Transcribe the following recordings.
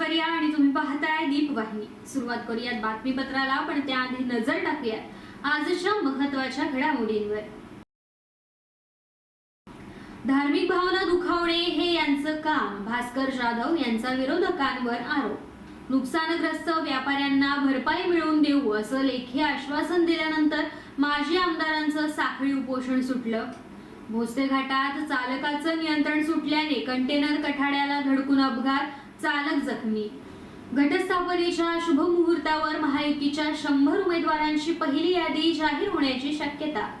ऐश्वर्या आणि तुम्ही पाहताय दीपवाहिनी. सुरुवात करूयात बातमीपत्राला पण त्याआधी नजर टाकूयात आजच्या महत्त्वाच्या घडामोडींवर. धार्मिक भावना दुखावणे हे यांचं काम भास्कर जाधव यांचा विरोधकांवर आरोप. नुकसानग्रस्त व्यापाऱ्यांना भरपाई मिळवून देऊ असं लेखी आश्वासन दिल्यानंतर माजी आमदारांचं साखळी उपोषण सुटलं. भोसले घाटात चालकाचं नियंत्रण सुटल्याने कंटेनर कठाड्याला धडकून अपघात चालक जखमी. घटस्थापनेच्या शुभ मुहूर्तावर महायुतीच्या शंभर उमेदवारांची पहिली यादी जाहीर होण्याची शक्यता.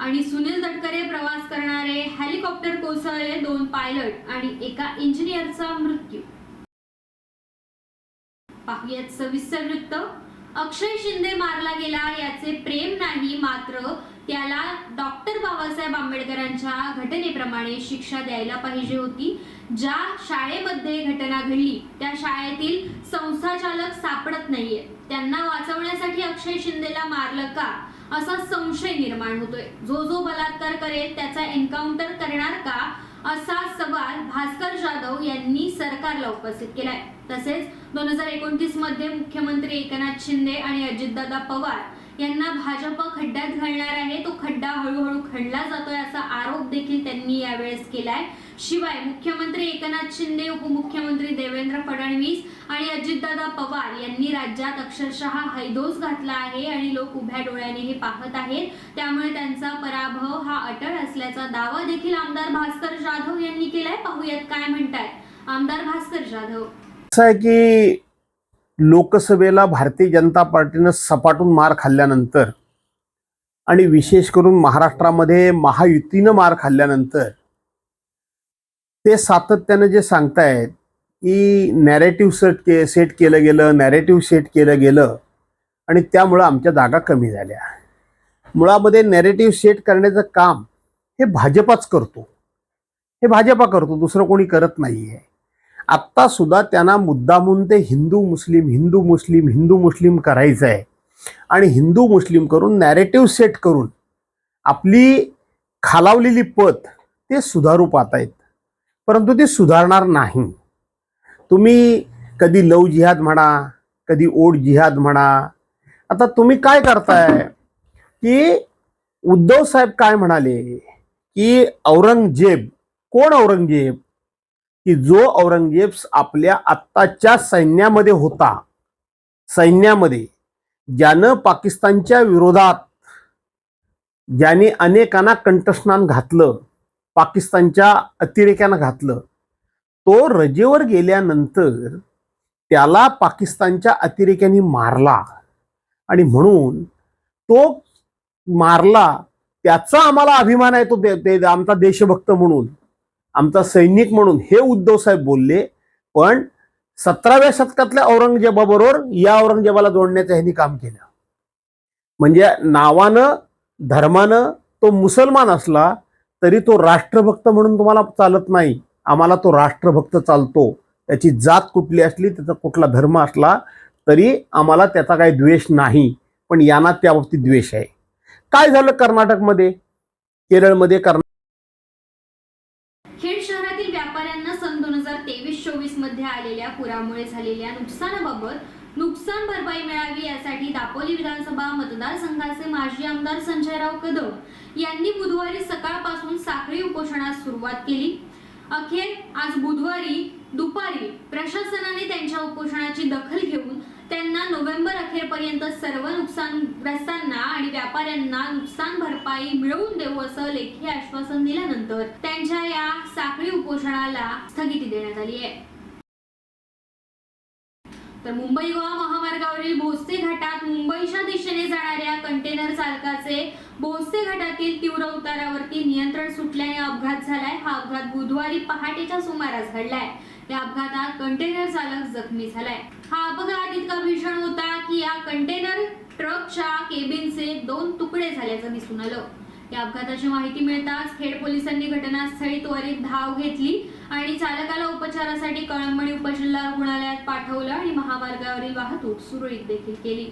आणि सुनील तटकरे प्रवास करणारे हेलिकॉप्टर कोसळले दोन पायलट आणि एका इंजिनियरचा मृत्यू. पाहुयात सविस्तर वृत्त. अक्षय शिंदे मारला गेला याचे प्रेम नाही मात्र त्याला डॉक्टर बाबासाहेब आंबेडकरांच्या घटनेप्रमाणे शिक्षा द्यायला पाहिजे होती. ज्या शाळेमध्ये घटना घडली त्या शाळेतील संस्थाचालक सापडत नाहीये. त्यांना वाचवण्यासाठी अक्षय शिंदेला मारलं का? असा संशय निर्माण होतोय. जो जो बलात्कार करेल त्याचा एन्काउंटर करणार का? असा सवाल भास्कर जाधव यांनी सरकारला उपस्थित केलाय. तसेच दोन हजार एकोणतीसमध्ये मुख्यमंत्री एकनाथ शिंदे आणि अजितदादा पवार यांना भाजप खड्ड्यात घालणार आहे. तो खड्डा हळूहळू खणला जातोय असा आरोप देखील त्यांनी यावेळेस केलाय. शिवाय मुख्यमंत्री एकनाथ शिंदे उपमुख्यमंत्री देवेंद्र फडणवीस आणि अजितदादा पवार यांनी राज्यात अक्षरशः हैदोस घातला आहे आणि लोक उभ्या डोळ्याने हे पाहत आहेत. त्यामुळे त्यांचा पराभव हा अटळ असल्याचा दावा देखील आमदार भास्कर जाधव यांनी केलाय. पाहूयात काय म्हणताय आमदार भास्कर जाधव. असं आहे की लोकसभेला भारतीय जनता पार्टीनं सपाटून मार खाल्ल्यानंतर आणि विशेष करून महाराष्ट्रामध्ये महायुतीनं मार खाल्ल्यानंतर ते सातत्यानं जे सांगतायत की नॅरेटिव्ह सेट के सेट केलं गेलं नॅरेटिव्ह सेट केलं गेलं आणि त्यामुळं आमच्या जागा कमी झाल्या. मुळामध्ये नॅरेटिव्ह सेट करण्याचं काम हे भाजपाच करतो. हे भाजपा करतो दुसरं कोणी करत नाही आहे आत्ता सुद्धा त्यांना मुद्दामून ते हिंदू मुस्लिम हिंदू मुस्लिम हिंदू मुस्लिम करायचं आहे आणि हिंदू मुस्लिम करून नॅरेटिव्ह सेट करून आपली खालावलेली पत ते सुधारू पाहतायत. परंतु ते सुधारणार नाही. तुम्ही कधी लव जिहाद म्हणा कधी ओढ जिहाद म्हणा आता तुम्ही काय करताय? की उद्धव साहेब काय म्हणाले? की औरंगजेब कोण औरंगजेब? की जो औरंगजेब आपल्या आत्ताच्या सैन्यामध्ये होता सैन्यामध्ये ज्यानं पाकिस्तानच्या विरोधात ज्याने अनेकांना कंठस्नान घातलं पाकिस्तानच्या अतिरेक्यानं घातलं तो रजेवर गेल्यानंतर त्याला पाकिस्तानच्या अतिरेक्यांनी मारला. आणि म्हणून तो मारला त्याचा आम्हाला अभिमान आहे तो दे- दे, आमचा देशभक्त म्हणून. आमचा सैनिक म्हणून हे उद्धवसाहेब बोलले पण सतराव्या शतकातल्या औरंगजेबाबरोबर या औरंगजेबाला जोडण्याचं ह्यांनी काम केलं. म्हणजे नावानं धर्मानं तो मुसलमान असला तरी तो राष्ट्रभक्त म्हणून तुम्हाला चालत नाही. आम्हाला तो राष्ट्रभक्त चालतो. त्याची जात कुठली असली त्याचा कुठला धर्म असला तरी आम्हाला त्याचा काही द्वेष नाही. पण यांना त्या बाबतीत द्वेष आहे. काय झालं कर्नाटकमध्ये? केरळमध्ये कर्ना व्यापाऱ्यांना सन दोन हजार तेवीस चोवीसमध्ये आलेल्या पुरामुळे झालेल्या नुकसानाबाबत नुकसान भरपाई मिळावी यासाठी दापोली विधानसभा मतदारसंघाचे माजी आमदार संजयराव कदम यांनी बुधवारी सकाळपासून साखळी उपोषणास सुरुवात केली. अखेर आज बुधवारी दुपारी प्रशासनाने त्यांच्या उपोषणाची दखल घेऊन त्यांना नोव्हेंबर अखेरपर्यंत सर्व नुकसानग्रस्तांना आणि व्यापाऱ्यांना नुकसान भरपाई मिळवून देऊ असं लेखी आश्वासन दिल्यानंतर त्यांच्या या साखळी उपोषणाला स्थगिती देण्यात आली आहे. तर मुंबई गोवा महामार्गावरील भोसले घाटात मुंबईच्या दिशेने जाणाऱ्या कंटेनर चालकाचे भोसले घाटातील तीव्र उतारावरती नियंत्रण सुटल्याने अपघात झालाय. हा अपघात बुधवारी पहाटेच्या सुमारास घडलाय. या अपघातात कंटेनर चालक जखमी झालाय. हा अपघात इतका भीषण होता की या कंटेनर ट्रकच्या केबिनचे दोन तुकडे झाल्याचं दिसून आलं. या अपघाताची माहिती मिळताच खेड पोलिसांनी घटनास्थळी त्वरित धाव घेतली आणि चालकाला उपचारासाठी कळंबणी उपजिल्हा रुग्णालयात पाठवलं आणि महामार्गावरील वाहतूक सुरळीत देखील केली.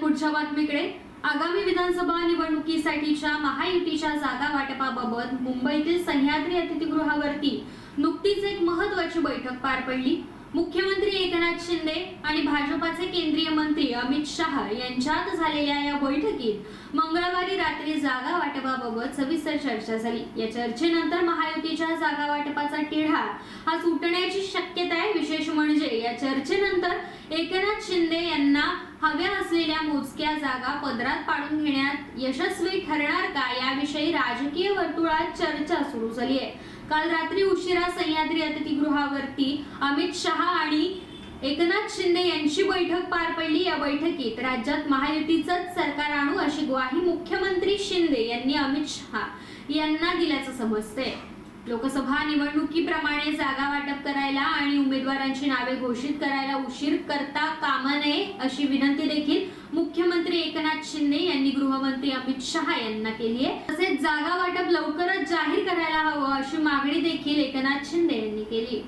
पुढच्या बातमीकडे. आगामी विधानसभा निवडणुकीसाठीच्या महायुतीच्या जागा वाटपाबाबत मुंबईतील सह्याद्री अतिथीगृहावरती नुकतीच एक महत्वाची बैठक पार पडली. मुख्यमंत्री एकनाथ शिंदे आणि भाजपाचे केंद्रीय मंत्री अमित शहा यांच्यात झालेल्या या बैठकीत मंगळवारी रात्री जागा वाटपाबाबत सविस्तर चर्चा झाली. या चर्चेनंतर महायुतीच्या जागा वाटपाचा तिढा हा सुटण्याची शक्यता आहे. विशेष म्हणजे या चर्चेनंतर एकनाथ शिंदे यांना हव्या असलेल्या मोजक्या जागा पदरात पाडून घेण्यात यशस्वी ठरणार का याविषयी राजकीय वर्तुळात चर्चा सुरू झाली आहे. काल रात्री उशिरा सह्याद्री अतिथीगृहावरती अमित शहा आणि एकनाथ शिंदे यांची बैठक पार पडली. या बैठकीत राज्यात महायुतीचंच सरकार आणू अशी ग्वाही मुख्यमंत्री शिंदे यांनी अमित शहा यांना दिल्याचं समजतंय. लोकसभा निवडणुकीप्रमाणे जागा वाटप करायला आणि उमेदवारांची नावे घोषित करायला उशीर करता कामा नये अशी विनंती देखील मुख्यमंत्री एकनाथ शिंदे यांनी गृहमंत्री अमित शहा यांना केली आहे. तसेच जागा वाटप लवकरच जाहीर करायला हवं अशी मागणी देखील एकनाथ शिंदे यांनी केली.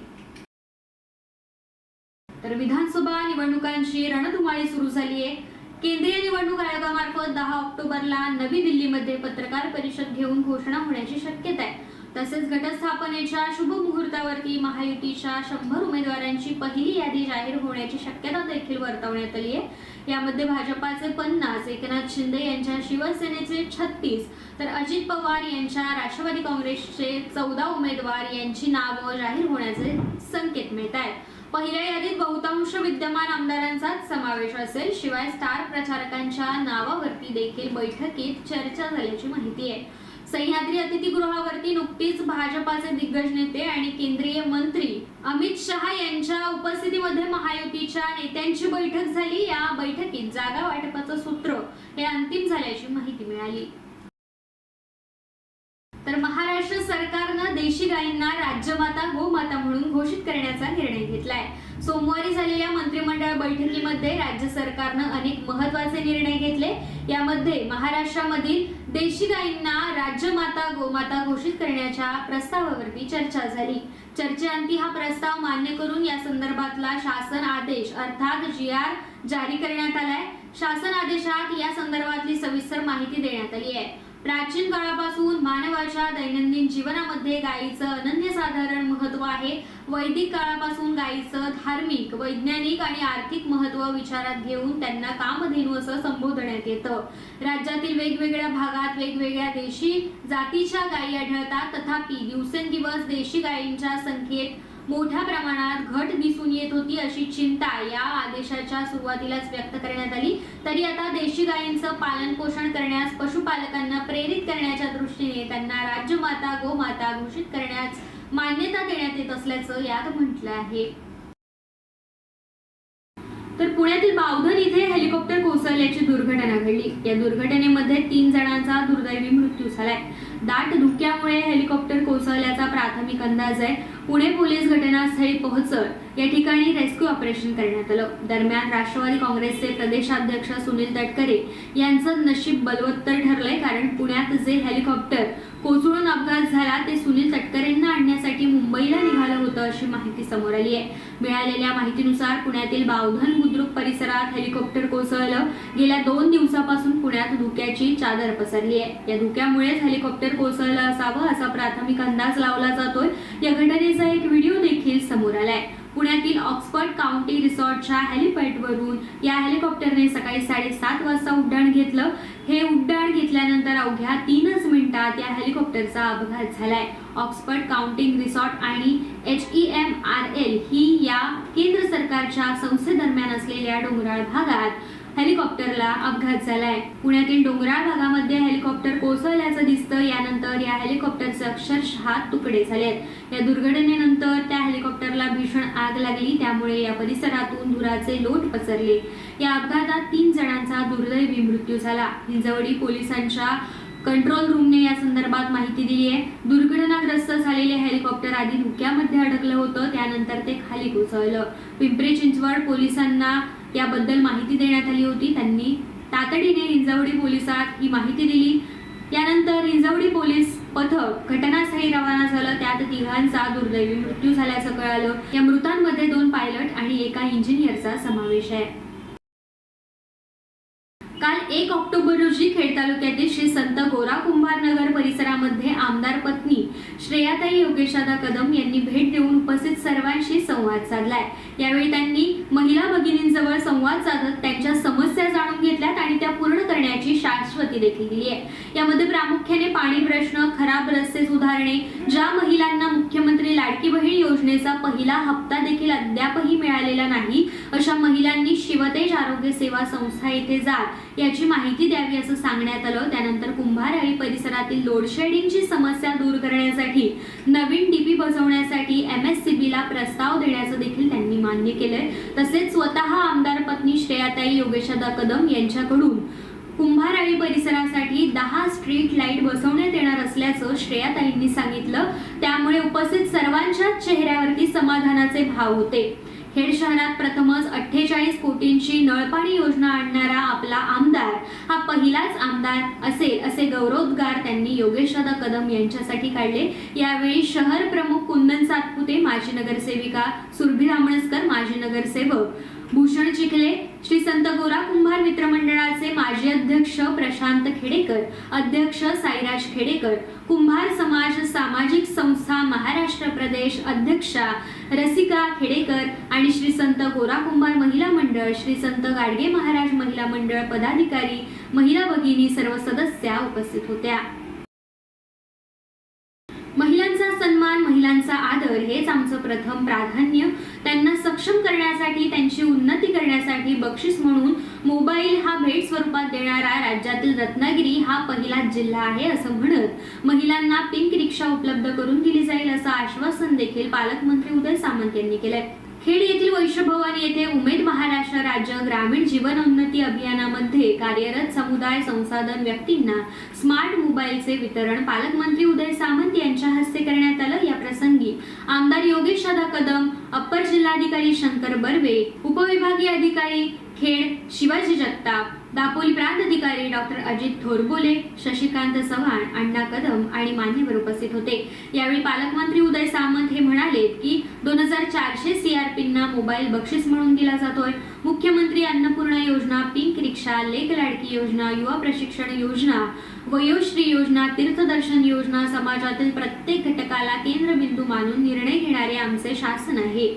तर विधानसभा निवडणुकांची रणधुमाळी सुरू झाली आहे. केंद्रीय निवडणूक आयोगामार्फत दहा ऑक्टोबरला नवी दिल्लीमध्ये पत्रकार परिषद घेऊन घोषणा होण्याची शक्यता आहे. तसेच घटस्थापनेच्या शुभ मुहूर्तावरती महायुतीच्या शंभर उमेदवारांची पहिली यादी जाहीर होण्याची शक्यता देखील वर्तवण्यात आली आहे. यामध्ये भाजपाचे पन्नास एकनाथ शिंदे यांच्या शिवसेनेचे छत्तीस तर अजित पवार यांच्या राष्ट्रवादी काँग्रेसचे चौदा उमेदवार यांची नावं जाहीर होण्याचे संकेत मिळत आहेत. पहिल्या यादीत बहुतांश विद्यमान आमदारांचाच समावेश असेल शिवाय स्टार प्रचारकांच्या नावावरती देखील बैठकीत चर्चा झाल्याची माहिती आहे. सह्याद्री अतिथीगृहावरती नुकतीच भाजपाचे दिग्गज नेते आणि केंद्रीय मंत्री अमित शहा यांच्या उपस्थितीमध्ये महायुतीच्या नेत्यांची बैठक झाली. या बैठकीत जागा वाटपाचं सूत्र हे अंतिम झाल्याची माहिती मिळाली. तर महाराष्ट्र सरकारनं देशी गायींना राज्यमाता गोमाता म्हणून घोषित करण्याचा निर्णय घेतलाय. सोमवारी झालेल्या मंत्रिमंडळ बैठकीमध्ये राज्य सरकारनं अनेक महत्त्वाचे निर्णय घेतले. यामध्ये महाराष्ट्रामधील देशी गायींना राज्यमाता गोमाता घोषित करण्याच्या प्रस्तावावरती चर्चा झाली. चर्चेअंती हा प्रस्ताव मान्य करून या संदर्भातला शासन आदेश अर्थात जी आर जारी करण्यात आलाय. शासन आदेशात या संदर्भातली सविस्तर माहिती देण्यात आली आहे. प्राचीन काळापासून मानवाच्या दैनंदिन जीवनामध्ये गायीचं अनन्यसाधारण महत्त्व आहे. वैदिक काळापासून गायीचं धार्मिक वैज्ञानिक आणि आर्थिक महत्त्व विचारात घेऊन त्यांना कामधेनू असं संबोधण्यात येतं. राज्यातील वेगवेगळ्या भागात वेगवेगळ्या देशी जातीच्या गायी आढळतात. तथापि दिवसेंदिवस देशी गायींच्या संख्येत मोठ्या प्रमाणात घट दिसून येत होती अशी चिंता या आदेशाच्या सुरुवातीलाच व्यक्त करण्यात आली. तरी आता देशी गायींचं पालन पोषण करण्यास पशुपालकांना प्रेरित करण्याच्या दृष्टीने त्यांना राज्यमाता गोमाता घोषित करण्यास मान्यता देण्यात येत असल्याचं यात म्हटलं आहे. तर पुण्यातील बावधन इथे हेलिकॉप्टर कोसळल्याची दुर्घटना घडली. या दुर्घटनेमध्ये तीन जणांचा दुर्दैवी मृत्यू झालाय. दाट धुक्यामुळे हेलिकॉप्टर कोसळल्याचा प्राथमिक अंदाज आहे. पुणे पोलीस घटनास्थळी पोहोचत या ठिकाणी रेस्क्यू ऑपरेशन करण्यात आलं. दरम्यान राष्ट्रवादी काँग्रेसचे प्रदेशाध्यक्ष सुनील तटकरे यांचं नशीब बलवत्तर ठरलंय कारण पुण्यात जे हेलिकॉप्टर कोसळून अपघात झाला ते सुनील तटकरे आणण्यासाठी मुंबईला निघालं होतं अशी माहिती समोर आली आहे. मिळालेल्या माहितीनुसार पुण्यातील बावधन बुद्रुक परिसरात हेलिकॉप्टर कोसळलं. गेल्या दोन दिवसापासून पुण्यात धुक्याची चादर पसरली आहे. या धुक्यामुळेच हेलिकॉप्टर कोसळलं असावं असा प्राथमिक अंदाज लावला जातोय. या घटनेचा एक व्हिडिओ देखील समोर आलाय. पुण्यातील ऑक्सफर्ड काउंटी रिसॉर्टच्या हेलिपॅडवरून या हेलिकॉप्टरने सकाळी साडेसात वाजता उड्डाण घेतलं. हे उड्डाण घेतल्यानंतर अवघ्या तीनच मिनिटात या हेलिकॉप्टरचा अपघात झालाय. ऑक्सफर्ड काउंटिंग रिसॉर्ट आणि H E M R L ही या केंद्र सरकारच्या संस्थेदरम्यान असलेल्या डोंगराळ भागात हेलिकॉप्टरला अपघात झालाय. पुण्यातील डोंगराळ भागामध्ये हेलिकॉप्टर कोसळल्याचं दिसतं. यानंतर या हेलिकॉप्टरचे अक्षरशः तुकडे झालेत. या दुर्घटनेनंतर त्या हेलिकॉप्टरला भीषण आग लागली. त्यामुळे या परिसरातून धुराचे लोट पसरले. या अपघातात तीन जणांचा दुर्दैवी मृत्यू झाला. हिंजवडी पोलिसांच्या कंट्रोल रूमने या संदर्भात माहिती दिली आहे. दुर्घटनाग्रस्त झालेले हेलिकॉप्टर आधी धुक्यामध्ये अडकलं होतं. त्यानंतर ते खाली कोसळलं. पिंपरी चिंचवड पोलिसांना याबद्दल माहिती देण्यात आली होती. त्यांनी तातडीने हिंजवडी पोलिसात ही माहिती दिली. त्यानंतर हिंजवडी पोलीस पथक घटनास्थळी रवाना झालं. त्यात तिघांचा दुर्दैवी मृत्यू झाल्याचं कळालं. या मृतांमध्ये दोन पायलट आणि एका इंजिनियरचा समावेश आहे. एक ऑक्टोबर रोजी खेड तालुक्यातील श्री संत गोरा कुंभार नगर परिसरामध्ये आमदार पत्नी श्रेयाताई योगेशादा कदम यांनी भेट देऊन उपस्थित सर्वांशी संवाद साधलाय. यावेळी त्यांनी महिला भगिनींजवळ संवाद साधत त्यांच्या समस्या जाणून घेतल्यात आणि त्या पूर्ण करण्याची शाश्वती देखील दिली आहे. यामध्ये प्रामुख्याने पाणी प्रश्न खराब रस्ते सुधारणे ज्या महिलांना मुख्यमंत्री लाडकी बहीण योजनेचा पहिला हप्ता देखील अद्यापही मिळालेला नाही अशा महिलांनी शिवतेज आरोग्य सेवा संस्था येथे जात याची माहिती द्यावी असं सांगण्यात आलं. त्यानंतर कुंभारळी परिसरातील लोडशेडिंगची समस्या दूर करण्यासाठी नवीन डीपी बसवण्यासाठी एम एस सी ला प्रस्ताव देण्याचं देखील त्यांनी मान्य केलंय. तसेच स्वतः आमदार पत्नी श्रेयाताई योगेशदा कदम यांच्याकडून कुंभारळी परिसरासाठी दहा स्ट्रीट लाइट बसवण्यात येणार असल्याचं श्रेयाताईंनी सांगितलं. त्यामुळे उपस्थित सर्वांच्याच चेहऱ्यावरती समाधानाचे भाव होते. खेड शहरात प्रथमच अठ्ठेचाळीस कोटींची नळपाणी योजना आणणारा आपला आमदार हा पहिलाच आमदार असेल असे गौरवोद्गार त्यांनी योगेशदा कदम यांच्यासाठी काढले. यावेळी शहर प्रमुख कुंदन सातपुते माजी नगरसेविका सुरभी रामणसकर माजी नगरसेवक भूषण चिखले श्री संत गोरा कुंभार मित्रमंडळाचे माजी अध्यक्ष प्रशांत खेडेकर अध्यक्ष साईराज खेडेकर कुंभार समाज सामाजिक संस्था महाराष्ट्र प्रदेश अध्यक्षा रसिका खेडेकर आणि श्री संत गोरा कुंभार महिला मंडळ श्री संत गाडगे महाराज महिला मंडळ पदाधिकारी महिला भगिनी सर्व सदस्या उपस्थित होत्या. महिलांचा सन्मान महिलांचा आदर हेच आमचं प्रथम प्राधान्य. त्यांना सक्षम करण्यासाठी त्यांची उन्नती करण्यासाठी बक्षीस म्हणून मोबाईल हा भेट स्वरूपात देणारा राज्यातील रत्नागिरी हा पहिलाच जिल्हा आहे असं म्हणत महिलांना पिंक रिक्षा उपलब्ध करून दिली. असं आश्वासन देखील पालकमंत्री उदय सामंत यांनी केलंय. खेड येथील वैश्वभवन येथे उमेद महाराष्ट्र राज्य ग्रामीण जीवन उन्नती अभियानामध्ये कार्यरत समुदाय संसाधन व्यक्तींना स्मार्ट मोबाईलचे वितरण पालकमंत्री उदय सामंत यांच्या हस्ते करण्यात आलं. या प्रसंगी आमदार योगेश दादा कदम अप्पर जिल्हाधिकारी शंकर बर्वे उपविभागीय अधिकारी खेड शिवाजी जगताप दापोली प्रांत अधिकारी डॉक्टर अजित थोरबोले शशिकांत चव्हाण अण्णा कदम आणि मान्यवर उपस्थित होते. यावेळी पालकमंत्री उदय सामंत हे म्हणाले की दोन हजार चारशे सीआरपींना मोबाईल बक्षीस म्हणून दिला जातोय. मुख्यमंत्री अन्नपूर्णा योजना पिंक रिक्षा लेक लाडकी योजना युवा प्रशिक्षण योजना वयोश्री योजना तीर्थदर्शन योजना समाजातील प्रत्येक घटकाला केंद्रबिंदू मानून निर्णय घेणारे आमचे शासन आहे.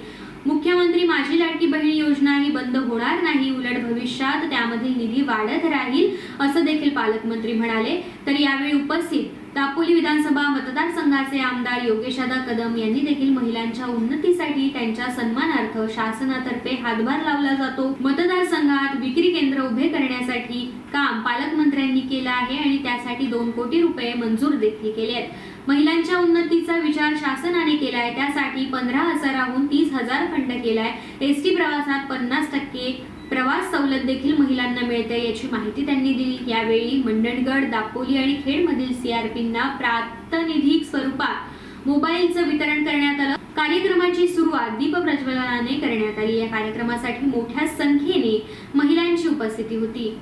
मुख्यमंत्री माझी लाडकी बहीण योजना ही बंद होणार नाही उलट भविष्यात त्यामधील निधी वाढत राहील असं देखील पालकमंत्री म्हणाले. तर यावेळी उपस्थित दापोली विधानसभा मतदारसंघाचे आमदार योगेशादा कदम यांनी देखील महिलांच्या उन्नतीसाठी त्यांच्या सन्मानार्थ शासनातर्फे हातभार लावला जातो. मतदारसंघात विक्री केंद्र उभे करण्यासाठी काम पालकमंत्र्यांनी केलं आहे आणि त्यासाठी दोन कोटी रुपये मंजूर देखील केले आहेत. महिलांच्या उन्नतीचा विचार शासनाने केलाय त्यासाठी पंधरा हजाराहून तीस हजार फंड केलाय. एस टी प्रवासात पन्नास टक्के प्रवास सवलत देखील महिलांना मिळते याची माहिती त्यांनी दिली. यावेळी मंडणगड दापोली आणि खेडमधील सीआरपींना प्रातिनिधिक स्वरूपात मोबाईलचं वितरण करण्यात आलं. कार्यक्रमाची सुरुवात दीप प्रज्वलनाने करण्यात आली. या कार्यक्रमासाठी मोठ्या संख्येने महिलांची उपस्थिती होती.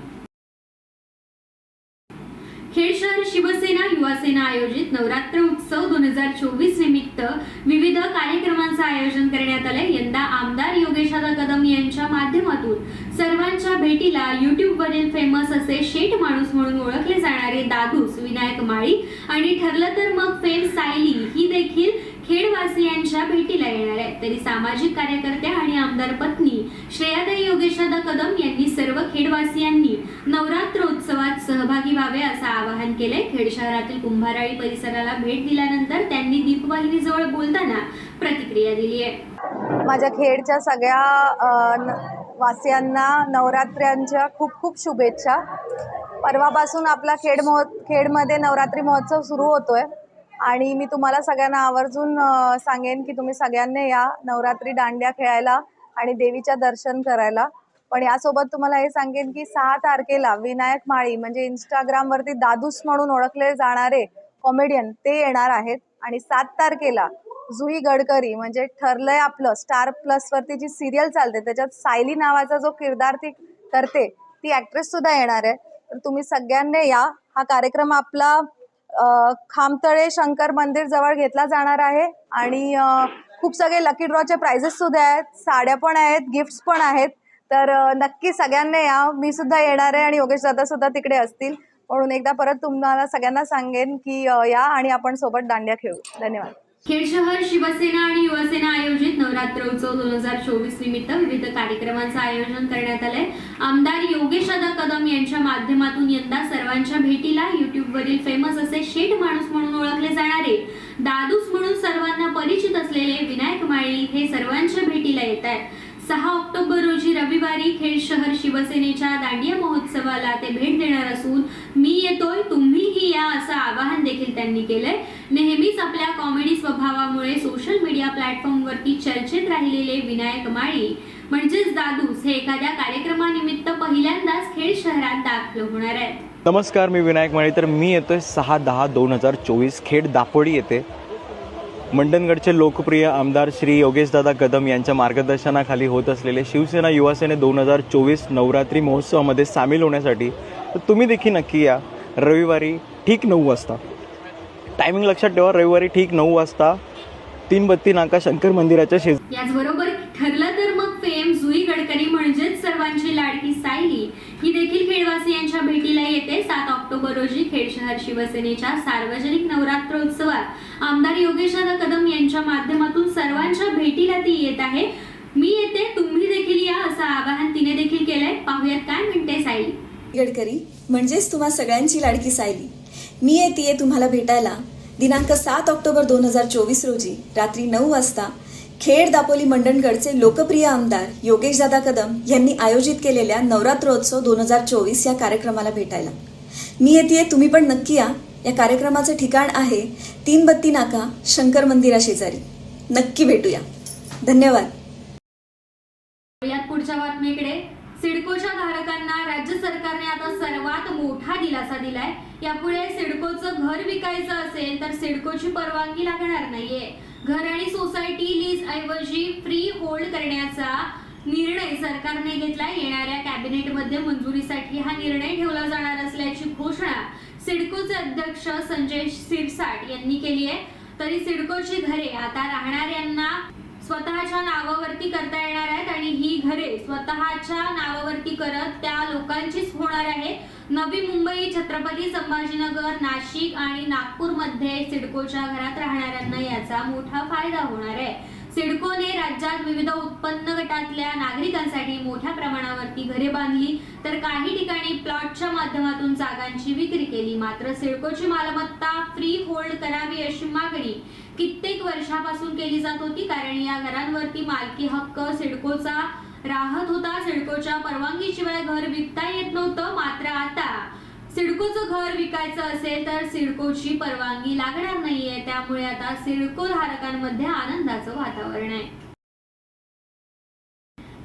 खेड शहर शिवसेना युवासेना आयोजित नवरात्र उत्सव दोन हजार चोवीस निमित्त विविध कार्यक्रमांचं आयोजन करण्यात आलंय. यंदा आमदार योगेशादा कदम यांच्या माध्यमातून सर्वांच्या भेटीला युट्यूबवरील फेमस असे शेठ माणूस म्हणून ओळखले जाणारे दादूस विनायक माळी आणि ठरलं तर मग फेम सायली ही देखील खेडवासियांच्या भेटीला येणार आहे तरी सामाजिक कार्यकर्त्या आणि आमदार पत्नी श्रेयाताई योगेशदा कदम यांनी सर्व खेडवासियांनी नवरात्रोत्सवात सहभागी व्हावे असं आवाहन केलंय. खेड शहरातील कुंभाराळी परिसराला भेट दिल्यानंतर त्यांनी दीपवाहिनीजवळ बोलताना प्रतिक्रिया दिली आहे. माझ्या खेडच्या सगळ्या न- वासियांना नवरात्र्यांच्या खूप खूप शुभेच्छा. परवापासून आपला खेड महो खेडमध्ये नवरात्री महोत्सव सुरू होतोय. आणि मी तुम्हाला सगळ्यांना आवर्जून सांगेन की तुम्ही सगळ्यांनी या नवरात्री दांड्या खेळायला आणि देवीच्या दर्शन करायला. पण यासोबत तुम्हाला हे सांगेन की सहा तारखेला विनायक माळी म्हणजे इंस्टाग्रामवरती दादूस म्हणून ओळखले जाणारे कॉमेडियन ते येणार आहेत. आणि सात तारखेला जुई गडकरी म्हणजे ठरलंय आपलं स्टार प्लस वरती जी सिरियल चालते त्याच्यात सायली नावाचा जो किरदार ती करते ती ऍक्ट्रेस सुद्धा येणार आहे. तर तुम्ही सगळ्यांनी या. हा कार्यक्रम आपला खामतळे शंकर मंदिर जवळ घेतला जाणार आहे आणि खूप सगळे लकी ड्रॉचे प्राइजेस सुद्धा आहेत. साड्या पण आहेत गिफ्ट्स पण आहेत. तर नक्की सगळ्यांना या. मी सुद्धा येणार आहे आणि योगेश दादा सुद्धा तिकडे असतील. म्हणून एकदा परत तुम्हाला सगळ्यांना सांगेन की या आणि आपण सोबत दांड्या खेळू. धन्यवाद. खेड शहर शिवसेना आणि युवसेना आयोजित नवरात्र उत्सव दोन हजार चोवीस निमित्त विविध कार्यक्रमांचं आयोजन करण्यात आलंय. आमदार योगेश दादा कदम यांच्या माध्यमातून यंदा सर्वांच्या भेटीला युट्यूबवरील फेमस असे शेठ माणूस म्हणून ओळखले जाणारे दादूस म्हणून सर्वांना परिचित असलेले विनायक माळी हे सर्वांच्या भेटीला येत आहेत सहा ऑक्टोबर रोजी रविवारी खेड शहर शिवसेनेच्या दांडिया महोत्सवाला ते भेट देणार असून मी येतोय तुम्हीही या असं आवाहन देखील त्यांनी केलंय. नेहमीच आपल्या कॉमेडी स्वभावामुळे सोशल मीडिया प्लॅटफॉर्मवरती चर्चेत राहिलेले विनायक माळी म्हणजेच दादूस हे एखाद्या कार्यक्रमानिमित्त पहिल्यांदाच खेड शहरात दाखल होणार आहेत. नमस्कार मी विनायक माळी तर मी येतोय सहा दहा दोन हजार चोवीस खेड दापोडी येते मंडणगडचे लोकप्रिय आमदार श्री योगेशदादा कदम यांच्या मार्गदर्शनाखाली होत असलेले शिवसेना युवासेने दोन हजार चोवीस नवरात्री महोत्सवामध्ये सामील होण्यासाठी तर तुम्ही देखील नक्की या. रविवारी ठीक नऊ वाजता. टायमिंग लक्षात ठेवा रविवारी ठीक नऊ वाजता तीन बत्ती नाका शंकर मंदिराच्या शेज याचबरोबर ठरलं तर मग फेम जुई गडकरी म्हणजेच सर्वांची लाडकी सायली. ही देखील खेडवासियांच्या भेटीला येते. सात ऑक्टोबर रोजी खेड शहर शिवसेनेच्या सार्वजनिक नवरात्रोत्सवात आमदार योगेशदा कदम यांच्या माध्यमातून सर्वांच्या भेटीला ती येत आहे. मी येते तुम्ही देखील या असं आवाहन तिने देखील केलंय. पाहूयात काय म्हणते सायली गडकरी म्हणजेच तुम्हा सगळ्यांची लाडकी सायली. मी येते तुम्हाला भेटायला. दिनांक सात ऑक्टोबर दोन हजार चोवीस रोजी रात्री नऊ वाजता खेड दापोली मंडणगडचे लोकप्रिय आमदार योगेश दादा कदम यांनी आयोजित केलेल्या नवरात्रोत्सव दोन हजार चोवीस या कार्यक्रमाला भेटायला मी येते तुम्ही पण नक्की या. या कार्यक्रमाचं ठिकाण आहे तीन बत्ती नाका शंकर मंदिरा शेजारी. नक्की भेटूया. धन्यवाद. यात पुढच्या बातमीकडे सिडकोच्या धारकांना राज्य सरकारने आता सर्वात मोठा दिलासा दिलाय. यापुढे सिडकोचं घर विकायचं असेल तर सिडकोची परवानगी लागणार नाहीये. घर आणि सोसायटी लीज ऐवजी फ्री होल्ड करण्याचा निर्णय सरकारने घेतला येणाऱ्या कॅबिनेटमध्ये मंजुरीसाठी हा निर्णय ठेवला जाणार असल्याची घोषणा सिडकोचे अध्यक्ष संजय सिरसाट यांनी केली आहे. तरी सिडकोची घरे आता राहणाऱ्यांना स्वतःच्या नावावरती करता येणार आहेत आणि ही घरे स्वतःच्या नावावरती करत त्या लोकांचीच होणार आहे नवी मुंबई छत्रपती संभाजीनगर नाशिक आणि नागपूरमध्ये सिडकोच्या घरात राहणाऱ्यांना याचा मोठा फायदा होणार आहे. सिडकोने राज्यात विविध उत्पन्न गटातल्या नागरिकांसाठी मोठ्या प्रमाणावरती घरे बांधली तर काही ठिकाणी प्लॉटच्या माध्यमातून जागांची विक्री केली. मात्र सिडकोची मालमत्ता फ्री होल्ड करावी अशी मागणी कित्येक वर्षापासून केली जात होती कारण या घरांवरती मालकी हक्क सिडकोचा राहत होता. सिडकोच्या परवानगीशिवाय घर विकता येत नव्हतं मात्र आता सिडकोचं घर विकायचं असेल तर सिडकोची परवानगी लागणार नाहीये. त्यामुळे आता सिडको धारकांमध्ये आनंदाचं वातावरण आहे.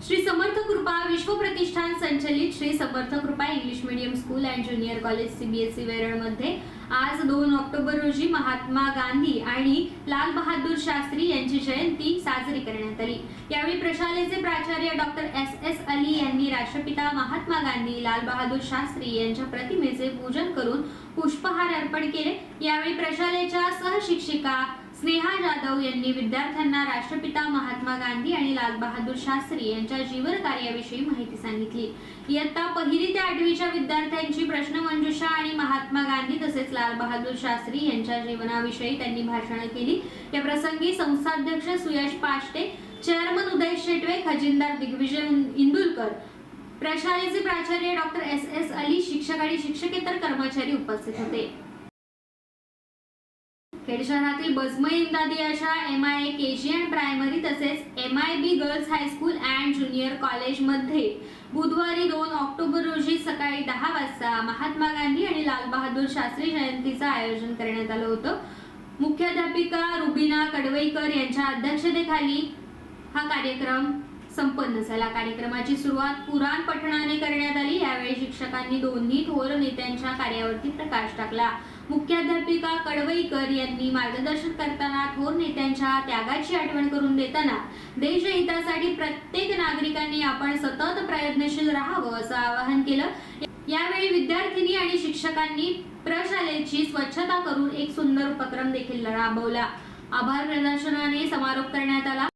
श्री समर्थ कृपा विश्व प्रतिष्ठान संचलित Shri Samarth Krupa English medium school and junior college CBSE वेरळमध्ये आज दोन ऑक्टोबर रोजी महात्मा गांधी आणि लाल बहादूर शास्त्री यांची जयंती साजरी करण्यात आली. यावेळी प्रशालेचे प्राचार्य डॉक्टर एस एस अली यांनी राष्ट्रपिता महात्मा गांधी लाल बहादूर शास्त्री यांच्या प्रतिमेचे पूजन करून पुष्पहार अर्पण केले. यावेळी प्रशालेच्या सहशिक्षिका स्नेहा जाधव यांनी विद्यार्थ्यांना राष्ट्रपिता महात्मा गांधी आणि लालबहादूर शास्त्री यांच्या जीवन कार्याविषयी माहिती सांगितली. इयत्ता पहिली ते आठवीच्या विद्यार्थ्यांची प्रश्नमंजुषा आणि महात्मा गांधी तसेच लालबहादूर शास्त्री यांच्या जीवनाविषयी त्यांनी भाषणे केली. या प्रसंगी संस्थाध्यक्ष सुयश पाष्टे चेअरमन उदय शेटवे खजिनदार दिग्विजय इंदुलकर प्रशालेचे प्राचार्य डॉक्टर एस एस अली शिक्षक आणि शिक्षकेतर कर्मचारी उपस्थित होते. खेड शहरातील बजमई इमदादी अशा M I A K G and primary तसेच M I B girls high school and junior कॉलेजमध्ये बुधवारी दोन ऑक्टोबर रोजी सकाळी दहा वाजता महात्मा गांधी आणि लालबहादूर शास्त्री जयंतीचं आयोजन करण्यात आलं होतं. मुख्याध्यापिका रुबिना कडवईकर यांच्या अध्यक्षतेखाली हा कार्यक्रम संपन्न झाला. कार्यक्रमाची सुरुवात पुराण पठणाने करण्यात आली. यावेळी शिक्षकांनी दोन्ही थोर नेत्यांच्या कार्यावरती प्रकाश टाकला. मुख्याध्यापिका कडवईकर यांनी मार्गदर्शन करताना थोर नेत्यांच्या त्यागाची आठवण करून देताना देशहितासाठी प्रत्येक नागरिकांनी आपण सतत प्रयत्नशील राहावं असं आवाहन केलं. यावेळी विद्यार्थिनी आणि शिक्षकांनी प्रशालेची स्वच्छता करून एक सुंदर उपक्रम देखील राबवला. आभार प्रदर्शनाने समारोप करण्यात आला.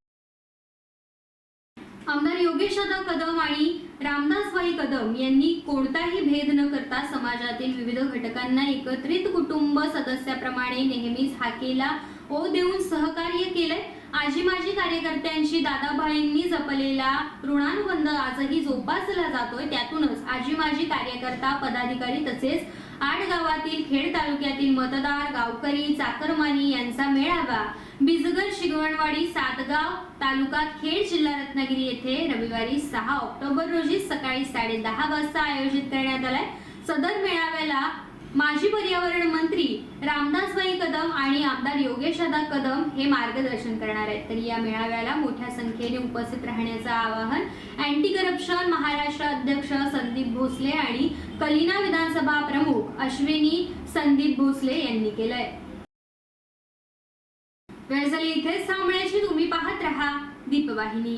आमदार योगेशदा कदम आणि रामदासबाई कदम यांनी कोणताही भेद न करता समाजातील विविध घटकांना एकत्रित कुटुंब सदस्याप्रमाणे नेहमीच हाकेला ओ देऊन सहकार्य केलंय. आजी माजी कार्यकर्त्यांशी दादाभाईंनी जपलेला ऋणानुबंध आजही जोपासला जातोय. त्यातूनच आजी माजी कार्यकर्ता पदाधिकारी तसेच आठ गावातील खेड तालुक्यातील मतदार गावकरी चाकरमानी यांचा मेळावा. बिजगर शिगवणवाडी सातगाव तालुका खेड जिल्हा रत्नागिरी येथे रविवारी सहा ऑक्टोबर रोजी सकाळी साडे दहा वाजता आयोजित करण्यात आलाय. सदर मेळाव्याला माजी पर्यावरण मंत्री रामदासबाई कदम आणि आमदार योगेशदा कदम हे मार्गदर्शन करणार आहेत. तर या मेळाव्याला मोठ्या संख्येने उपस्थित राहण्याचं आवाहन अँटी करप्शन महाराष्ट्र अध्यक्ष संदीप भोसले आणि कलिना विधानसभा प्रमुख अश्विनी संदीप भोसले यांनी केलंय. वेळ झाली इथेच थांबण्याची तुम्ही पाहत राहा दीपवाहिनी.